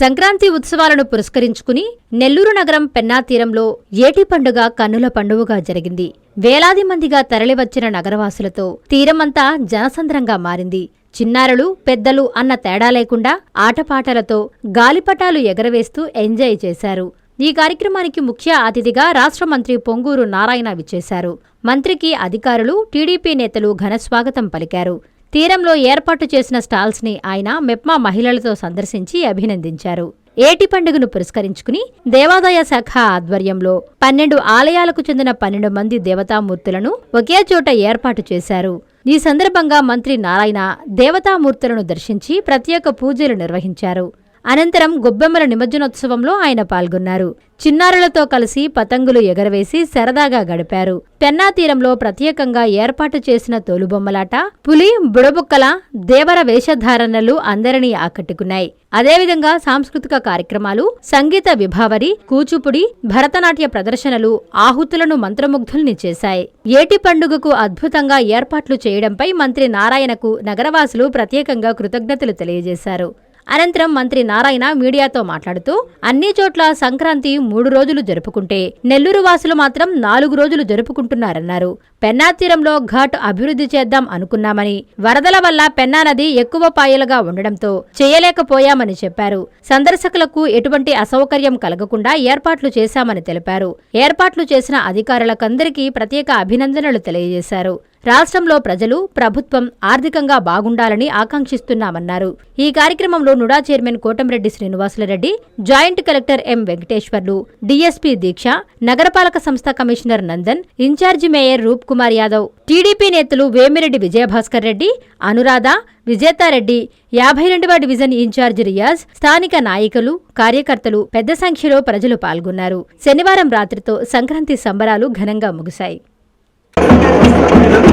సంక్రాంతి ఉత్సవాలను పురస్కరించుకుని నెల్లూరు నగరం పెన్నా తీరంలో ఏటి పండుగ కన్నుల పండుగగా జరిగింది. వేలాది మందిగా తరలివచ్చిన నగరవాసులతో తీరమంతా జనసంద్రంగా మారింది. చిన్నారులు పెద్దలు అన్న తేడా లేకుండా ఆటపాటలతో గాలిపటాలు ఎగరవేస్తూ ఎంజాయ్ చేశారు. ఈ కార్యక్రమానికి ముఖ్య అతిథిగా రాష్ట్ర మంత్రి పొంగూరు నారాయణ విచ్చేశారు. మంత్రికి అధికారులు టీడీపీ నేతలు ఘనస్వాగతం పలికారు. తీరంలో ఏర్పాటు చేసిన స్టాల్స్ని ఆయన మెప్మా మహిళలతో సందర్శించి అభినందించారు. ఏటి పండుగను పురస్కరించుకుని దేవాదాయ శాఖ ఆధ్వర్యంలో పన్నెండు ఆలయాలకు చెందిన పన్నెండు మంది దేవతామూర్తులను ఒకే చోట ఏర్పాటు చేశారు. ఈ సందర్భంగా మంత్రి నారాయణ దేవతామూర్తులను దర్శించి ప్రత్యేక పూజలు నిర్వహించారు. అనంతరం గొబ్బెమ్మల నిమజ్జనోత్సవంలో ఆయన పాల్గొన్నారు. చిన్నారులతో కలిసి పతంగులు ఎగరవేసి సరదాగా గడిపారు. పెన్నా తీరంలో ప్రత్యేకంగా ఏర్పాటు చేసిన తోలుబొమ్మలాట పులి బుడబుక్కల దేవర వేషధారణలు అందరినీ ఆకట్టుకున్నాయి. అదేవిధంగా సాంస్కృతిక కార్యక్రమాలు సంగీత విభావరి కూచిపుడి భరతనాట్య ప్రదర్శనలు ఆహుతులను మంత్రముగ్ధుల్ని చేశాయి. ఏటి పండుగకు అద్భుతంగా ఏర్పాట్లు చేయడంపై మంత్రి నారాయణకు నగరవాసులు ప్రత్యేకంగా కృతజ్ఞతలు తెలియజేశారు. అనంతరం మంత్రి నారాయణ మీడియాతో మాట్లాడుతూ అన్ని చోట్ల సంక్రాంతి మూడు రోజులు జరుపుకుంటే నెల్లూరు వాసులు మాత్రం నాలుగు రోజులు జరుపుకుంటున్నారన్నారు. పెన్నా తీరంలో ఘాట్ అభివృద్ధి చేద్దాం అనుకున్నామని వరదల వల్ల పెన్నా నది ఎక్కువ పాయలుగా ఉండడంతో చేయలేకపోయామని చెప్పారు. సందర్శకులకు ఎటువంటి అసౌకర్యం కలగకుండా ఏర్పాట్లు చేశామని తెలిపారు. ఏర్పాట్లు చేసిన అధికారులకందరికీ ప్రత్యేక అభినందనలు తెలియజేశారు. రాష్ట్రంలో ప్రజలు ప్రభుత్వం ఆర్థికంగా బాగుండాలని ఆకాంక్షిస్తున్నామన్నారు. ఈ కార్యక్రమంలో NUDA chairman Kotamreddy Srinivasulareddy joint collector M Venkateswarlu DSP Deeksha నగరపాలక సంస్థ commissioner Nandan in charge mayor Roop Kumar Yadav TDP నేతలు వేమిరెడ్డి విజయభాస్కర్ రెడ్డి అనురాధ విజేతారెడ్డి యాభై రెండవ డివిజన్ ఇన్ఛార్జి రియాజ్ స్థానిక నాయకులు కార్యకర్తలు పెద్ద సంఖ్యలో ప్రజలు పాల్గొన్నారు. శనివారం రాత్రితో సంక్రాంతి సంబరాలు ఘనంగా ముగిశాయి.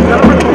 gentlemen.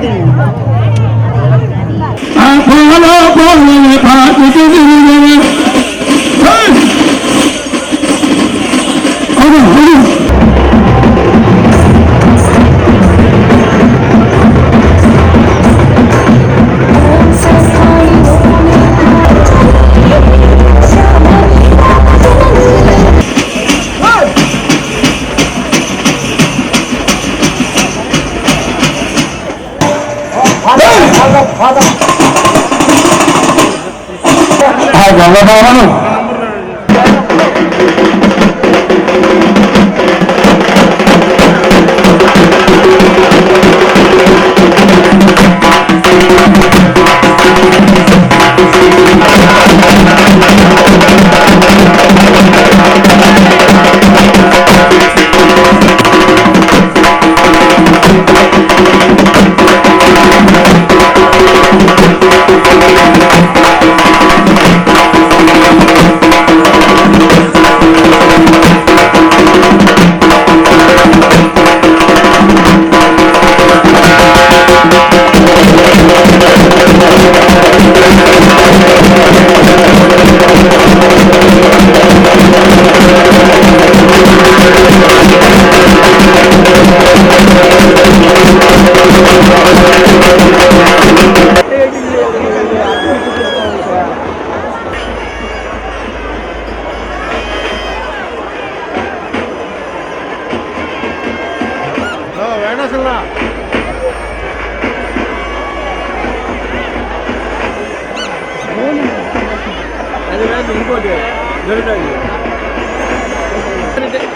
定。ఆ గల్లభావను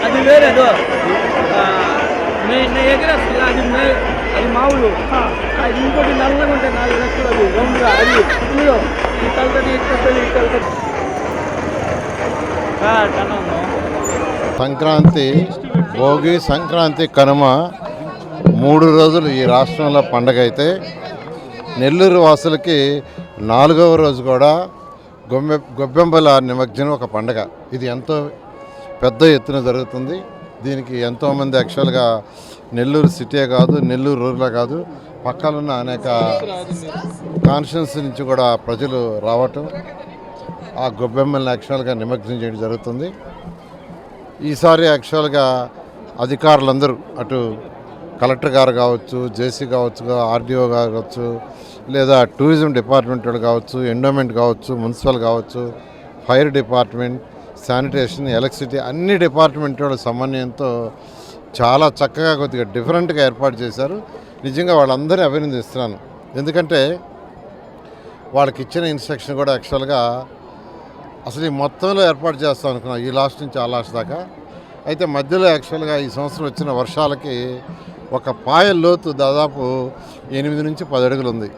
అది వేరు ఇంకోటి అది నేను ఎగరేస్తుంది అది అది మామూలు. అది ఇంకోటి నల్లగా ఉంటాయి నాలుగు లక్షలు అది రౌండ్గా అది. ఇదిగో, ఈ ఈ తలతది టన్ను సంక్రాంతి భోగి సంక్రాంతి కనుమ మూడు రోజులు ఈ రాష్ట్రంలో పండగ అయితే నెల్లూరు వాసులకి నాలుగవ రోజు కూడా గొమ్మె గొబ్బెంబల నిమజ్జనం ఒక పండగ. ఇది ఎంతో పెద్ద ఎత్తున జరుగుతుంది. దీనికి ఎంతోమంది యాక్చువల్గా నెల్లూరు సిటీ కాదు నెల్లూరు రూరల్ కాదు పక్కనున్న అనేక కాన్షియన్స్ నుంచి కూడా ప్రజలు రావటం ఆ గొబ్బెమ్మల్ని యాక్చువల్గా నిమగ్నం చేయడం జరుగుతుంది. ఈసారి యాక్చువల్గా అధికారులందరూ అటు కలెక్టర్ గారు కావచ్చు జేసీ కావచ్చు ఆర్డీఓ కావచ్చు లేదా టూరిజం డిపార్ట్మెంట్ వాళ్ళు కావచ్చు ఎండోమెంట్ కావచ్చు మున్సిపల్ కావచ్చు ఫైర్ డిపార్ట్మెంట్ శానిటేషన్ ఎలక్ట్రిసిటీ అన్ని డిపార్ట్మెంట్ వాళ్ళ సమన్వయంతో చాలా చక్కగా కొద్దిగా డిఫరెంట్గా ఏర్పాటు చేశారు. నిజంగా వాళ్ళందరినీ అభినందిస్తున్నాను. ఎందుకంటే వాళ్ళకి ఇచ్చిన ఇన్స్ట్రక్షన్ కూడా యాక్చువల్గా అసలు ఈ మొత్తంలో ఏర్పాటు చేస్తాం అనుకున్నాం ఈ లాస్ట్ నుంచి ఆ లాస్ట్ దాకా. అయితే మధ్యలో యాక్చువల్గా ఈ సంవత్సరం వచ్చిన వర్షాలకి ఒక పాయ లోతు దాదాపు ఎనిమిది నుంచి పది అడుగులు ఉంది.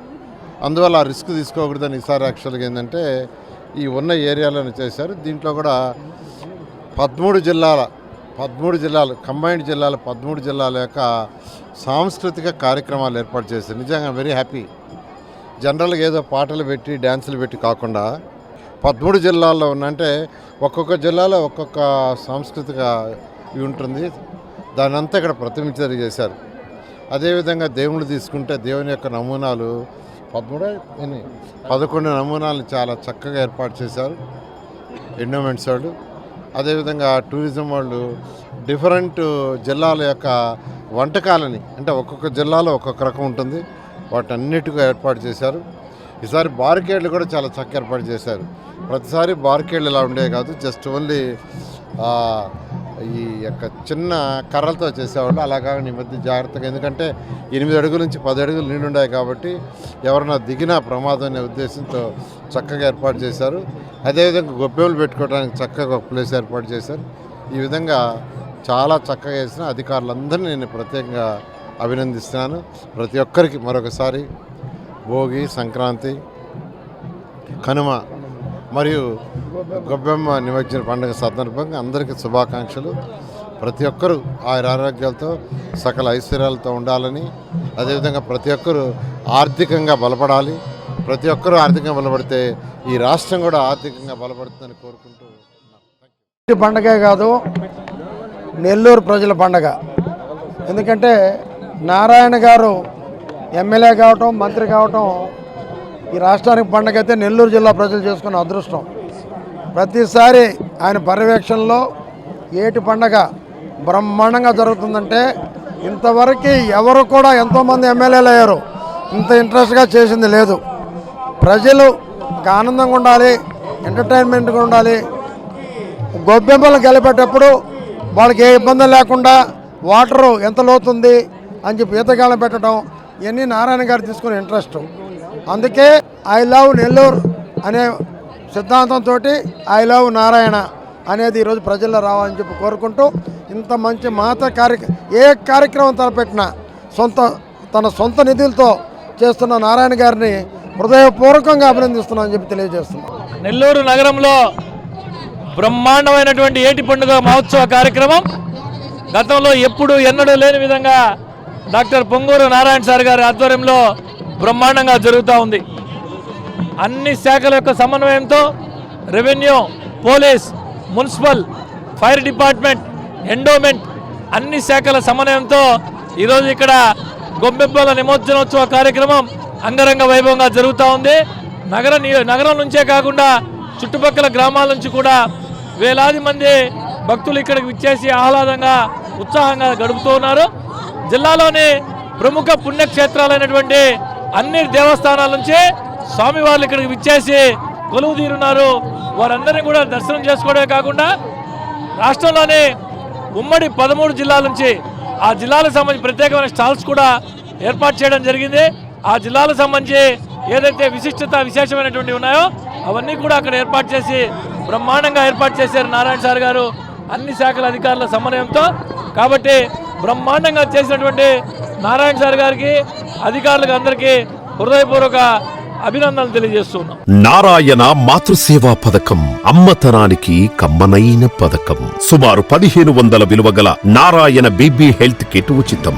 అందువల్ల ఆ రిస్క్ తీసుకోకూడదని ఈసారి యాక్చువల్గా ఏంటంటే ఈ ఉన్న ఏరియాలను చేశారు. దీంట్లో కూడా పదమూడు జిల్లాల పదమూడు జిల్లాలు కంబైన్డ్ జిల్లాల పదమూడు జిల్లాల యొక్క సాంస్కృతిక కార్యక్రమాలు ఏర్పాటు చేశారు. నిజంగా వెరీ హ్యాపీ జనరల్గా ఏదో పాటలు పెట్టి డ్యాన్సులు పెట్టి కాకుండా పదమూడు జిల్లాల్లో ఉన్నంటే ఒక్కొక్క జిల్లాలో ఒక్కొక్క సాంస్కృతిక ఇవి ఉంటుంది. దాని అంతా ఇక్కడ ప్రతిమించ చేశారు. అదేవిధంగా దేవుళ్ళు తీసుకుంటే దేవుని యొక్క నమూనాలు పదమూడు పదకొండు నమూనాలు చాలా చక్కగా ఏర్పాటు చేశారు. ఎండోమెంట్స్ వాళ్ళు. అదేవిధంగా టూరిజం వాళ్ళు డిఫరెంట్ జిల్లాల యొక్క వంటకాలని అంటే ఒక్కొక్క జిల్లాలో ఒక్కొక్క రకం ఉంటుంది. వాటన్నిటిగా ఏర్పాటు చేశారు. ఈసారి బార్కేడ్లు కూడా చాలా చక్కగా ఏర్పాటు చేశారు. ప్రతిసారి బార్కేడ్లు ఇలా ఉండేవి కాదు జస్ట్ ఓన్లీ ఈ యొక్క చిన్న కర్రలతో చేసేవాళ్ళు. అలాగా ఈ మధ్య జాగ్రత్తగా ఎందుకంటే ఎనిమిది అడుగుల నుంచి పది అడుగులు నీళ్ళు ఉన్నాయి కాబట్టి ఎవరైనా దిగినా ప్రమాదం అనే ఉద్దేశంతో చక్కగా ఏర్పాటు చేశారు. అదేవిధంగా గొప్పెములు పెట్టుకోవడానికి చక్కగా ఒక ప్లేస్ ఏర్పాటు చేశారు. ఈ విధంగా చాలా చక్కగా చేసిన అధికారులందరినీ నేను ప్రత్యేకంగా అభినందిస్తున్నాను. ప్రతి ఒక్కరికి మరొకసారి భోగి సంక్రాంతి కనుమ మరియు గొబ్బెమ్మ నిమజ్జన పండుగ సందర్భంగా అందరికీ శుభాకాంక్షలు. ప్రతి ఒక్కరూ ఆయుర ఆరోగ్యాలతో సకల ఐశ్వర్యాలతో ఉండాలని అదేవిధంగా ప్రతి ఒక్కరూ ఆర్థికంగా బలపడాలి. ప్రతి ఒక్కరూ ఆర్థికంగా బలపడితే ఈ రాష్ట్రం కూడా ఆర్థికంగా బలపడుతుందని కోరుకుంటూ పండగే కాదు నెల్లూరు ప్రజల పండగ. ఎందుకంటే నారాయణ గారు ఎమ్మెల్యే కావటం మంత్రి కావటం ఈ రాష్ట్రానికి పండగ అయితే నెల్లూరు జిల్లా ప్రజలు చేసుకున్న అదృష్టం. ప్రతిసారి ఆయన పర్యవేక్షణలో ఏటి పండగ బ్రహ్మాండంగా జరుగుతుందంటే ఇంతవరకు ఎవరు కూడా ఎంతోమంది ఎమ్మెల్యేలు అయ్యారు. ఇంత ఇంట్రెస్ట్గా చేసింది లేదు. ప్రజలు ఒక ఆనందంగా ఉండాలి ఎంటర్టైన్మెంట్గా ఉండాలి. గొబ్బెమ్మలు గెలిపేటప్పుడు వాళ్ళకి ఏ ఇబ్బంది లేకుండా వాటరు ఎంత లోతుంది అని చెప్పి ఈతగాళ్ళం పెట్టడం ఇవన్నీ నారాయణ గారు తీసుకునే ఇంట్రెస్ట్. అందుకే ఐ లవ్ నెల్లూరు అనే సిద్ధాంతంతో ఐ లవ్ నారాయణ అనేది ఈరోజు ప్రజల్లో రావాలని చెప్పి కోరుకుంటూ ఇంత మంచి మాత కార్య ఏ కార్యక్రమం తలపెట్టినా సొంత తన సొంత నిధులతో చేస్తున్న నారాయణ గారిని హృదయపూర్వకంగా అభినందిస్తున్నానని చెప్పి తెలియజేస్తున్నాం. నెల్లూరు నగరంలో బ్రహ్మాండమైనటువంటి ఏటి పండుగ మహోత్సవ కార్యక్రమం గతంలో ఎప్పుడు ఎన్నడూ లేని విధంగా డాక్టర్ పొంగూరు నారాయణ సార్ గారి ఆధ్వర్యంలో బ్రహ్మాండంగా జరుగుతూ ఉంది. అన్ని శాఖల యొక్క సమన్వయంతో revenue police municipal fire department endowment అన్ని శాఖల సమన్వయంతో ఈరోజు ఇక్కడ గొబ్బెబ్బల నిమజ్జనోత్సవ కార్యక్రమం అంగరంగ వైభవంగా జరుగుతూ ఉంది. నగర నగరం నుంచే కాకుండా చుట్టుపక్కల గ్రామాల నుంచి కూడా వేలాది మంది భక్తులు ఇక్కడికి విచ్చేసి ఆహ్లాదంగా ఉత్సాహంగా గడుపుతూ ఉన్నారు. జిల్లాలోని ప్రముఖ పుణ్యక్షేత్రాలైనటువంటి అన్ని దేవస్థానాల నుంచి స్వామివార్లు ఇక్కడికి విచ్చేసి కొలువు తీరున్నారు. వారందరినీ కూడా దర్శనం చేసుకోవడమే కాకుండా రాష్ట్రంలోని ఉమ్మడి పదమూడు జిల్లాల నుంచి ఆ జిల్లాలకు సంబంధించి ప్రత్యేకమైన స్టాల్స్ కూడా ఏర్పాటు చేయడం జరిగింది. ఆ జిల్లాలకు సంబంధించి ఏదైతే విశిష్టత విశేషమైనటువంటి ఉన్నాయో అవన్నీ కూడా అక్కడ ఏర్పాటు చేసి బ్రహ్మాండంగా ఏర్పాటు చేశారు నారాయణ సార్ గారు. అన్ని శాఖల అధికారుల సమన్వయంతో. కాబట్టి బ్రహ్మాండంగా చేసినటువంటి నారాయణ సార్ గారికి అధికారులకు అందరికీ హృదయపూర్వక అభినందనలు తెలియజేస్తున్నాం. నారాయణ మాతృసేవా పథకం అమ్మతనానికి కమ్మనైన పథకం. సుమారు పదిహేను వందల విలువ గల నారాయణ బీబీ హెల్త్ కిట్ ఉచితం.